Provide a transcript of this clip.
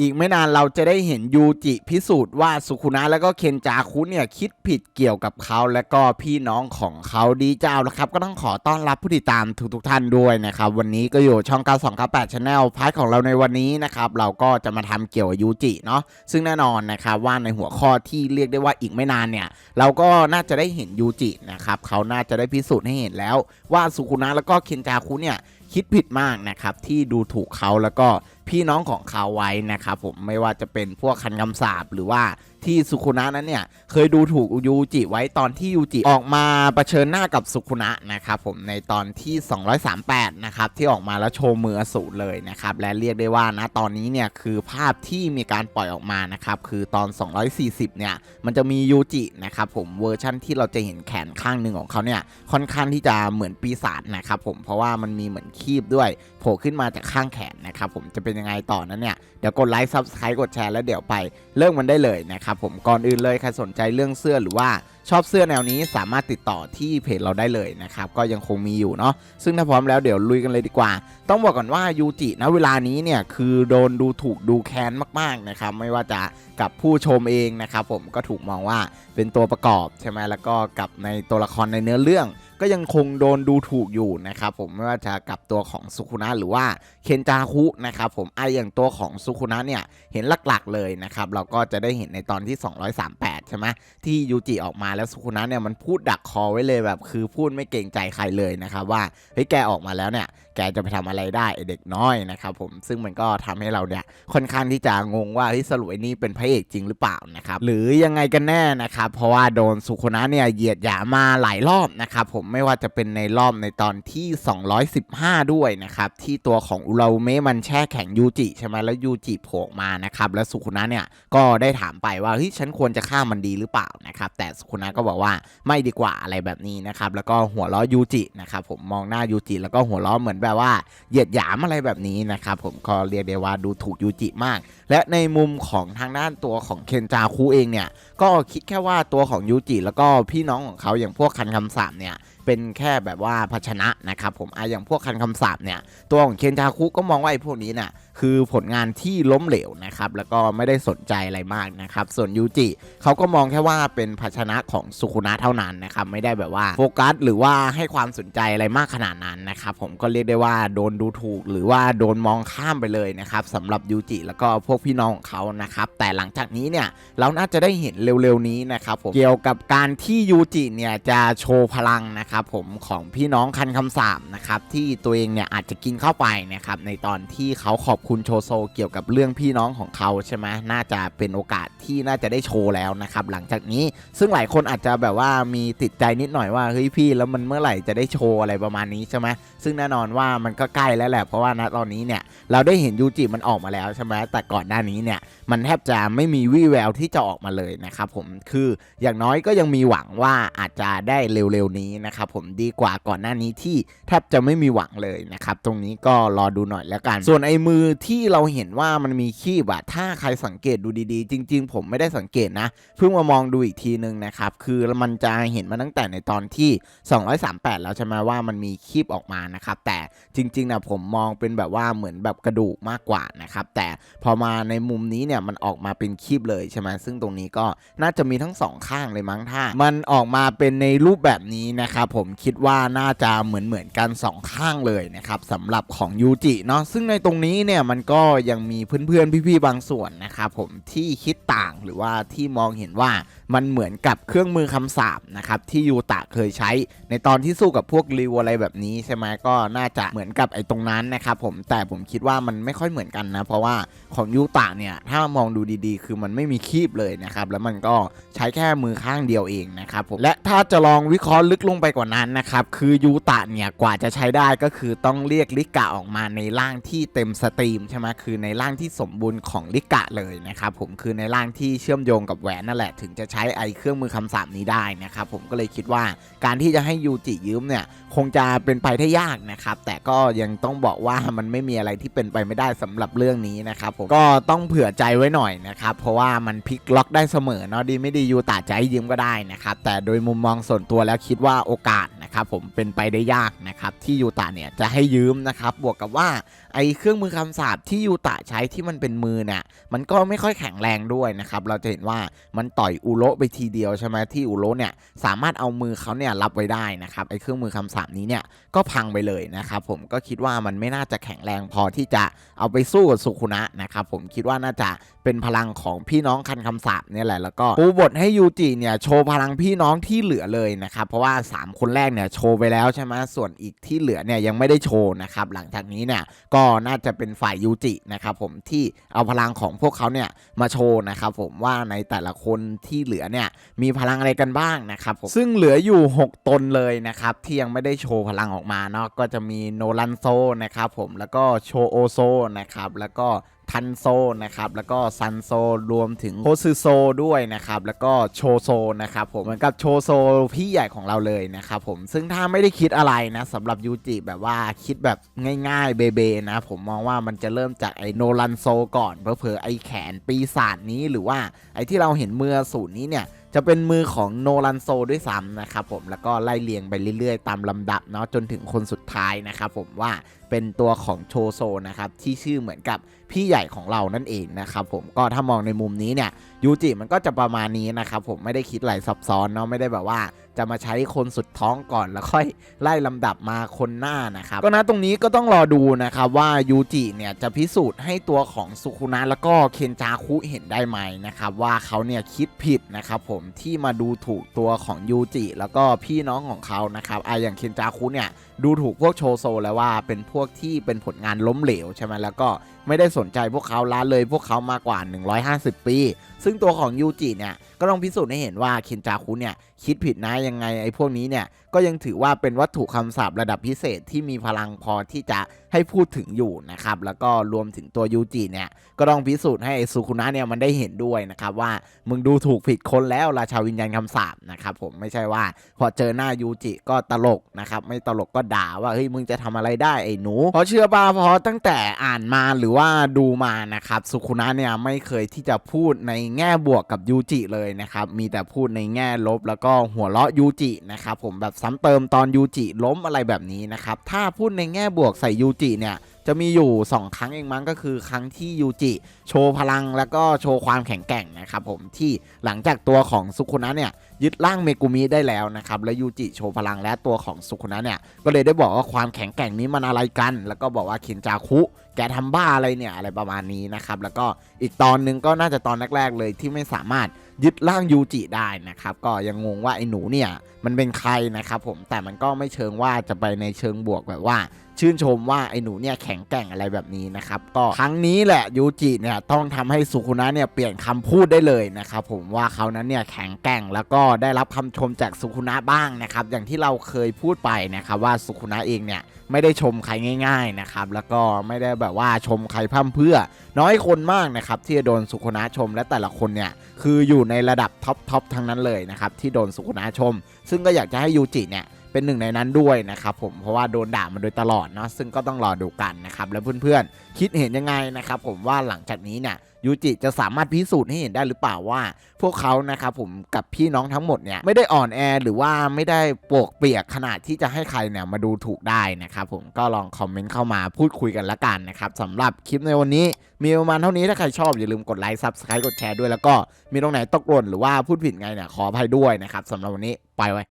อีกไม่นานเราจะได้เห็นยูจิพิสูจน์ว่าสุคุนะแล้วก็เคนจาคุเนี่ยคิดผิดเกี่ยวกับเขาและก็พี่น้องของเขาดีเจ้าแล้วครับ ก็ต้องขอต้อนรับผู้ติดตามทุกๆท่านด้วยนะครับ วันนี้ก็อยู่ช่อง 9298 Channel พาร์ทของเราในวันนี้นะครับ เราก็จะมาทำเกี่ยวกับยูจิเนาะซึ่งแน่นอนนะครับว่าในหัวข้อที่เรียกได้ว่าอีกไม่นานเนี่ยเราก็น่าจะได้เห็นยูจินะครับเขาน่าจะได้พิสูจน์ให้เห็นแล้ว ว่าสุคุนะแล้วก็เคนจาคุเนี่ยคิดผิดมากนะครับที่ดูถูกเขาแล้วก็พี่น้องของเขาไว้นะครับผมไม่ว่าจะเป็นพวกคันคำสาบหรือว่าที่สุคุนะนั้นเนี่ยเคยดูถูกยูจิไว้ตอนที่ยูจิออกมาเผชิญหน้ากับสุคุนะนะครับผมในตอนที่ 238 นะครับที่ออกมาแล้วโชว์มืออสูรเลยนะครับและเรียกได้ว่านะตอนนี้เนี่ยคือภาพที่มีการปล่อยออกมานะครับคือตอน 240 เนี่ยมันจะมียูจินะครับผมเวอร์ชั่นที่เราจะเห็นแขนข้างหนึ่งของเขาเนี่ยค่อนข้างที่จะเหมือนปีศาจนะครับผมเพราะว่ามันมีเหมือนคีบด้วยโผล่ขึ้นมาจากข้างแขนนะครับผมจะเป็นยังไงต่อนั้นเนี่ย เดี๋ยวกดไลค์ซับสไครต์กดแชร์แล้วเดี๋ยวไปเริ่มมันได้เลยนะครับผมก่อนอื่นเลยใครสนใจเรื่องเสื้อหรือว่าชอบเสื้อแนวนี้สามารถติดต่อที่เพจเราได้เลยนะครับก็ยังคงมีอยู่เนาะซึ่งถ้าพร้อมแล้วเดี๋ยวลุยกันเลยดีกว่า ต้องบอกก่อนว่ายูจิณเวลานี้เนี่ยคือโดนดูถูกดูแค้นมากๆนะครับไม่ว่าจะ กับผู้ชมเองนะครับผมก็ถูกมองว่าเป็นตัวประกอบใช่ไหมแล้วก็กับในตัวละครในเนื้อเรื่อง ก็ยังคงโดนดูถูกอยู่นะครับผมไม่ว่าจะกับตัวของสุคุนะหรือว่าเคนจาคุนะครับผมไออย่างตัวของสุคุนะเนี่ยเห็นหลักๆเลยนะครับเราก็จะได้เห็นในตอนที่ 238 ใช่ไหมที่ยูจิออกมาแล้วสุคุนะเนี่ยมันพูดดักคอไว้เลยแบบคือพูดไม่เกรงใจใครเลยนะครับว่าเฮ้ยแกออกมาแล้วเนี่ยแกจะไปทำอะไรได้เด็กน้อยนะครับผมซึ่งมันก็ทำให้เราเนี่ยค่อนข้างที่จะงงว่าเฮ้ยสรุปไอ้นี่เป็นพระเอกจริงหรือเปล่านะครับหรือยังไงกันแน่นะครับเพราะว่าโดนสุโคนะเนี่ยเหยียดหยามมาหลายรอบนะครับผมไม่ว่าจะเป็นในรอบในตอนที่ 215 ด้วยนะครับที่ตัวของอุราเมะมันแช่แข็งยูจิใช่ไหมแล้วยูจิโผล่มานะครับแล้วสุโคนะเนี่ยก็ได้ถามไปว่าเฮ้ยฉันควรจะฆ่ามันดีหรือเปล่านะครับแต่สุโคนนะก็บอกว่าไม่ดีกว่าอะไรแบบนี้นะครับแล้วก็หัวล้อยูจินะครับผมมองหน้ายูจิแล้วก็หัวล้อเหมือนแบบว่าเหยียดหยามอะไรแบบนี้นะครับผมก็เรียกได้ว่าดูถูกยูจิมาก และในมุมของทางด้านตัวของเคนจาคุเองเนี่ย ก็คิดแค่ว่าตัวของยูจิแล้วก็พี่น้องของเขาอย่างพวกคันคำสามเนี่ย เป็นแค่แบบว่าภาชนะนะครับผมอะอย่างพวกคันคำสาปเนี่ยตัวของเคนจาคุก็มองว่าไอ้พวกนี้น่ะคือผลงานที่ล้มเหลวนะครับแล้วก็ไม่ได้สนใจอะไรมากนะครับส่วนยูจิเขาก็มองแค่ว่าเป็นภาชนะของสุคุนะเท่านั้นนะครับไม่ได้แบบว่าโฟกัสหรือว่าให้ความสนใจอะไรมากขนาดนั้นนะครับผมก็เรียกได้ว่าโดนดูถูก หรือว่าโดนมองข้ามไปเลยนะครับสำหรับยูจิแล้วก็พวกพี่น้องของเขานะครับแต่หลังจากนี้เนี่ยเราน่าจะได้เห็นเร็วๆนี้นะครับผมเกี่ยวกับการที่ยูจิเนี่ยจะโชว์พลังนะครับผมของพี่น้องคันคำสาปนะครับที่ตัวเองเนี่ยอาจจะกินเข้าไปนะครับในตอนที่เขาขอบคุณโชโซเกี่ยวกับเรื่องพี่น้องของเขาใช่ไหมน่าจะเป็นโอกาสที่น่าจะได้โชว์แล้วนะครับหลังจากนี้ซึ่งหลายคนอาจจะแบบว่ามีติดใจนิดหน่อยว่าเฮ้ยพี่แล้วมันเมื่อไหร่จะได้โชว์อะไรประมาณนี้ใช่ไหมซึ่งแน่นอนว่ามันก็ใกล้แล้วแหละเพราะว่าณตอนนี้เนี่ยเราได้เห็นยูจิมันออกมาแล้วใช่ไหมแต่ก่อนหน้านี้เนี่ยมันแทบจะไม่มีวี่แววที่จะออกมาเลยนะครับผมคืออย่างน้อยก็ยังมีหวังว่าอาจจะได้เร็วๆนี้นะครับผมดีกว่าก่อนหน้านี้ที่แทบจะไม่มีหวังเลยนะครับ ตรงนี้ก็รอดูหน่อยแล้วกัน ส่วนไอ้มือที่เราเห็นว่ามันมีขี้บอะถ้าใครสังเกตดูดีๆ จริง ๆ ผมไม่ได้สังเกตนะ เพิ่งมามองดูอีกทีนึงนะครับ คือมันจะเห็นมาตั้งแต่ในตอนที่ 238 แล้วใช่ไหมว่ามันมีคีบออกมานะครับ แต่จริงๆนะผมมองเป็นแบบว่าเหมือนแบบกระดูกมากกว่านะครับ แต่พอมาในมุมนี้เนี่ยมันออกมาเป็นคีบเลยใช่ไหมซึ่งตรงนี้ก็น่าจะมีทั้งสองข้างเลยมั้งถ้า มันออกมาเป็นในรูปแบบนี้นะครับผมคิดว่าน่าจะเหมือนเหมือนๆกันสองข้างเลยนะครับสำหรับของยูจิเนาะซึ่งในตรงนี้เนี่ยมันก็ยังมีเพื่อนๆพี่ๆบางส่วนนะครับผมที่คิดต่างหรือว่าที่มองเห็นว่ามันเหมือนกับเครื่องมือคำสาปนะครับที่ยูตะเคยใช้ในตอนที่สู้กับพวกริวอะไรแบบนี้ใช่ไหมก็น่าจะเหมือนกับไอ้ตรงนั้นนะครับผมแต่ผมคิดว่ามันไม่ค่อยเหมือนกันนะ เพราะว่าของยูตะเนี่ยถ้ามองดูดีๆ คือมันไม่มีคีบเลยนะครับแล้วมันก็ใช้แค่มือข้างเดียวเองนะครับผมและถ้าจะลองวิเคราะห์ลึกลงไปกว่าว่านั้นนะครับ คือยูตะเนี่ยกว่าจะใช้ได้ก็คือต้องเรียกลิกะออกมาในร่างที่เต็มสตรีมใช่ไหมคือในร่างที่สมบูรณ์ของลิกะเลยนะครับผมคือในร่างที่เชื่อมโยงกับแหวนนั่นแหละ ถึงจะใช้ไอเครื่องมือคำสาปนี้ได้นะครับผมก็เลยคิดว่าการที่จะให้ยูจิยืมเนี่ยคงจะเป็นไปได้ยากนะครับแต่ก็ยังต้องบอกว่ามันไม่มีอะไรที่เป็นไปไม่ได้สำหรับเรื่องนี้นะครับผมก็ต้องเผื่อใจไว้หน่อยนะครับเพราะว่ามันพลิกล็อกได้เสมอเนาะดีไม่ดียูตาจะให้ยืมก็ได้นะครับแต่โดยมุมมองส่วนตัวแล้วคิดว่าโอกาสนะครับผมเป็นไปได้ยากนะครับที่ยูตาเนี่ยจะให้ยืมนะครับบวกกับว่าไอเครื่องมือคำสาปที่ยูตะใช้ที่มันเป็นมือเนี่ยมันก็ไม่ค่อยแข็งแรงด้วยนะครับ เราจะเห็นว่ามันต่อยอุโรไปทีเดียวใช่ไหมที่อุโรเนี่ยสามารถเอามือเขาเนี่ยรับไว้ได้นะครับไอเครื่องมือคำสาปนี้เนี่ยก็พังไปเลยนะครับผมก็คิดว่ามันไม่น่าจะแข็งแรงพอที่จะเอาไปสู้กับสุคุนะนะครับผมคิดว่าน่าจะเป็นพลังของพี่น้องคันคำสาปเนี่ยแหละแล้วก็ปูบทให้ยูจิเนี่ยโชว์พลังพี่น้องที่เหลือเลยนะครับเพราะว่า 3 คนแรกเนี่ยโชว์ไปแล้วใช่ไหมส่วนอีกที่เหลือเนี่ยยังไม่ได้โชว์นะครับหลังจากนี้เนี่ยก็็น่าจะเป็นฝ่ายยูจินะครับผมที่เอาพลังของพวกเขาเนี่ยมาโชว์นะครับผมว่าในแต่ละคนที่เหลือเนี่ยมีพลังอะไรกันบ้างนะครับผมซึ่งเหลืออยู่ 6 ตนเลยนะครับที่ยังไม่ได้โชว์พลังออกมาเนาะก็จะมีโนรันโซนะครับผมแล้วก็โชโอโซนะครับแล้วก็ ทันโซนะครับ แล้วก็ซันโซรวมถึงโคซึโซด้วยนะครับ แล้วก็โชโซนะครับผมเหมือนกับโชโซพี่ใหญ่ของเราเลยนะครับผมซึ่งถ้าไม่ได้คิดอะไรนะสำหรับยูจิแบบว่าคิดแบบง่ายๆเบเบนะ ผมมองว่ามันจะเริ่มจากไอโนรันโซก่อนเพอๆไอแขนปีศาจนี้หรือว่าไอที่เราเห็นมือสูตรนี้เนี่ยจะเป็นมือของโนรันโซด้วยซ้ำนะครับผมแล้วก็ไล่เลียงไปเรื่อยๆ ตามลำดับเนาะจนถึงคนสุดท้ายนะครับผมว่า เป็นตัวของโชโซนะครับที่ชื่อเหมือนกับพี่ใหญ่ของเรานั่นเองนะครับผมก็ถ้ามองในมุมนี้เนี่ยยูจิมันก็จะประมาณนี้นะครับผมไม่ได้คิดอะไรซับซ้อนเนาะไม่ได้แบบว่าจะมาใช้คนสุดท้องก่อนแล้วค่อยไล่ลำดับมาคนหน้านะครับก็นะตรงนี้ก็ต้องรอดูนะครับว่ายูจิเนี่ยจะพิสูจน์ให้ตัวของสุคุนะแล้วก็เคนจาคุเห็นได้ไหมนะครับว่าเขาเนี่ยคิดผิดนะครับผมที่มาดูถูกตัวของยูจิแล้วก็พี่น้องของเขานะครับอะอย่างเคนจาคุเนี่ยดูถูกพวกโชโซแล้วว่าเป็นพวกที่เป็นผลงานล้มเหลวใช่ไหมแล้วก็ไม่ได้สนใจพวกเขาล้าเลยพวกเขามากว่า 150 ปี ซึ่งตัวของยูจิเนี่ยก็ต้องพิสูจน์ให้เห็นว่าเคนจาคุเนี่ยคิดผิดนะยังไงไอ้พวกนี้เนี่ยก็ยังถือว่าเป็นวัตถุคำสาประดับพิเศษที่มีพลังพอที่จะให้พูดถึงอยู่นะครับแล้วก็รวมถึงตัวยูจิเนี่ยก็ต้องพิสูจน์ให้สุคุนะเนี่ยมันได้เห็นด้วยนะครับว่ามึงดูถูกผิดคนแล้วราชาวิญญาณคำสาปนะครับผมไม่ใช่ว่าพอเจอหน้ายูจิก็ตลกนะครับไม่ตลกก็ด่าว่าเฮ้ยมึงจะทำอะไรได้ไอ้หนูเพราะเชื่อป่ะเพราะตั้งแต่อ่านมาหรือว่าดูมานะครับสุคุนะเนี่ยไม่เคยที่จะพูดในแง่บวกกับยูจิเลยนะครับ มีแต่พูดในแง่ลบแล้วก็หัวเราะยูจินะครับผมแบบซ้ำเติมตอนยูจิล้มอะไรแบบนี้นะครับ ถ้าพูดในแง่บวกใส่ยูจิเนี่ยจะมีอยู่ 2 ครั้งเองมั้งก็คือครั้งที่ยูจิ โชว์พลังแล้วก็โชว์ความแข็งแกร่งนะครับผมที่หลังจากตัวของสุคุนะเนี่ยยึดร่างเมกุมิได้แล้วนะครับแล้วยูจิโชว์พลังและตัวของสุคุนะเนี่ยก็เลยได้บอกว่าความแข็งแกร่งนี้มันอะไรกัน แล้วก็บอกว่าเคนจาคุแกทำบ้าอะไรเนี่ยอะไรประมาณนี้นะครับแล้วก็อีกตอนนึงก็น่าจะตอนแรกๆเลยที่ไม่สามารถ ยึดร่างยูจิได้นะครับ ก็ยังงงว่าไอ้หนูเนี่ยมันเป็นใครนะครับผมแต่มันก็ไม่เชิงว่าจะไปในเชิงบวกแบบว่า ชื่นชมว่าไอ้หนูเนี่ยแข็งแกร่งอะไรแบบนี้นะครับก็ครั้งนี้แหละยูจิเนี่ยต้องทำให้สุคุนะเนี่ยเปลี่ยนคำพูดได้เลยนะครับผมว่าเขานั้นเนี่ยแข็งแกร่งแล้วก็ได้รับคำชมจากสุคุนะบ้างนะครับอย่างที่เราเคยพูดไปนะครับว่าสุคุนะเองเนี่ยไม่ได้ชมใครง่าย ๆนะครับ แล้วก็ไม่ได้แบบว่าชมใครพร่ำเพื่อ น้อยคนมากนะครับที่จะโดนสุคุนะชมและแต่ละคนเนี่ยคืออยู่ในระดับท็อปทอปทั้งนั้นเลยนะครับที่โดนสุขุนาชม ซึ่งก็อยากจะให้ยูจิเนี่ย เป็นหนึ่งในนั้นด้วยนะครับผมเพราะว่าโดนด่ามาโดยตลอดเนาะซึ่งก็ต้องรอดูกันนะครับแล้วเพื่อนๆ คิดเห็นยังไงนะครับผมว่าหลังจากนี้เนี่ยยูจิจะสามารถพิสูจน์ให้เห็นได้หรือเปล่าว่า พวกเขานะครับผมกับพี่น้องทั้งหมดเนี่ยไม่ได้อ่อนแอหรือว่าไม่ได้ปวกเปียกขนาดที่จะให้ใครเนี่ยมาดูถูกได้นะครับผมก็ลองคอมเมนต์เข้ามาพูดคุยกันละกันนะครับสำหรับคลิปในวันนี้ มีประมาณเท่านี้ถ้าใครชอบอย่าลืมกดไลค์ซับสไครต์กดแชร์ด้วยแล้วก็มีตรงไหนตกหล่นหรือว่าพูดผิดไงเนี่ยขออภัยด้วยนะครับสำหรับวันนี้ไปไว้